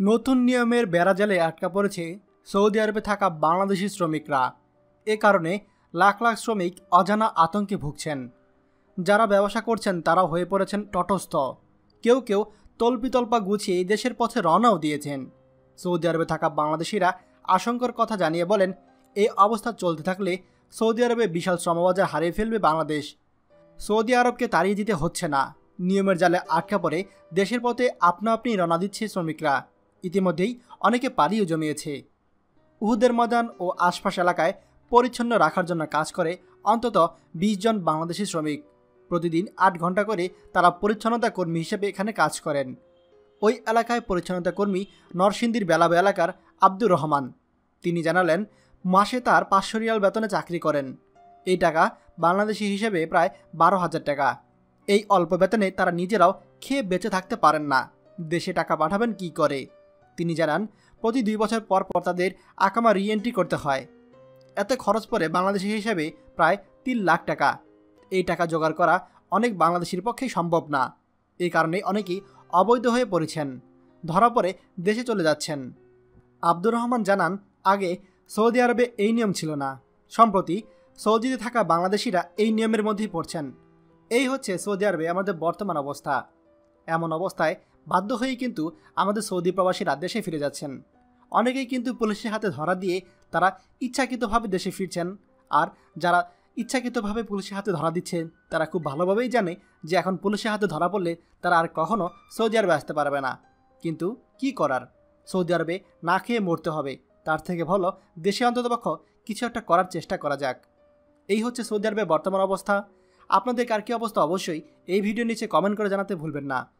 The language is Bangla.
নতুন নিয়মের বেড়াজালে আটকা পড়েছে সৌদি আরবে থাকা বাংলাদেশি শ্রমিকরা। এ কারণে লাখ লাখ শ্রমিক অজানা আতঙ্কে ভুগছেন। যারা ব্যবসা করছেন তারা হয়ে পড়েছেন তটস্থ। কেউ কেউ তল্পিতল্পা গুছিয়ে দেশের পথে রওনাও দিয়েছেন। সৌদি আরবে থাকা বাংলাদেশিরা আশঙ্কার কথা জানিয়ে বলেন এই অবস্থা চলতে থাকলে সৌদি আরবে বিশাল শ্রমবাজার হারিয়ে ফেলবে বাংলাদেশ। সৌদি আরবকে তাড়িয়ে দিতে হচ্ছে না। নিয়মের জালে আটকা পড়ে দেশের পথে আপনা আপনি রওনা দিচ্ছে শ্রমিকরা। ইতিমধ্যেই অনেকে পালিও জমিয়েছে। উহুদের ময়দান ও আশপাশ এলাকায় পরিচ্ছন্ন রাখার জন্য কাজ করে অন্তত বিশ জন বাংলাদেশি শ্রমিক। প্রতিদিন আট ঘণ্টা করে তারা পরিচ্ছন্নতা কর্মী হিসেবে এখানে কাজ করেন। ওই এলাকায় পরিচ্ছন্নতা কর্মী নরসিংদীর বেলাবে এলাকার আব্দুর রহমান। তিনি জানালেন, মাসে তার পাঁচশো রিয়াল বেতনে চাকরি করেন। এই টাকা বাংলাদেশি হিসেবে প্রায় বারো হাজার টাকা। এই অল্প বেতনে তারা নিজেরাও খেয়ে বেঁচে থাকতে পারেন না। দেশে টাকা পাঠাবেন কি করে? তিনি জানান, প্রতি দুই বছর পর পর তাদের আকামা রিএন্ট্রি করতে হয়। এতে খরচ পড়ে বাংলাদেশি হিসেবে প্রায় তিন লাখ টাকা। এই টাকা জোগাড় করা অনেক বাংলাদেশির পক্ষেই সম্ভব না। এই কারণে অনেকেই অবৈধ হয়ে পড়েছেন। ধরা পড়ে দেশে চলে যাচ্ছেন। আব্দুর রহমান জানান, আগে সৌদি আরবে এই নিয়ম ছিল না। সম্প্রতি সৌদিতে থাকা বাংলাদেশিরা এই নিয়মের মধ্যেই পড়ছেন। এই হচ্ছে সৌদি আরবে আমাদের বর্তমান অবস্থা। এমন অবস্থায় বাধ্য হয়েই কিন্তু আমাদের সৌদি প্রবাসীরা দেশে ফিরে যাচ্ছেন। অনেকেই কিন্তু পুলিশের হাতে ধরা দিয়ে তারা ইচ্ছাকৃতভাবে দেশে ফিরছেন। আর যারা ইচ্ছাকৃতভাবে পুলিশের হাতে ধরা দিচ্ছে, তারা খুব ভালোভাবেই জানে যে এখন পুলিশের হাতে ধরা পড়লে তারা আর কখনও সৌদি আরবে আসতে পারবে না। কিন্তু কি করার? সৌদি আরবে না খেয়ে মরতে হবে। তার থেকে ভালো দেশে অন্ততপক্ষ কিছু একটা করার চেষ্টা করা যাক। এই হচ্ছে সৌদি আরবে বর্তমান অবস্থা। আপনাদের কার কী অবস্থা? অবশ্যই এই ভিডিও নিচে কমেন্ট করে জানাতে ভুলবেন না।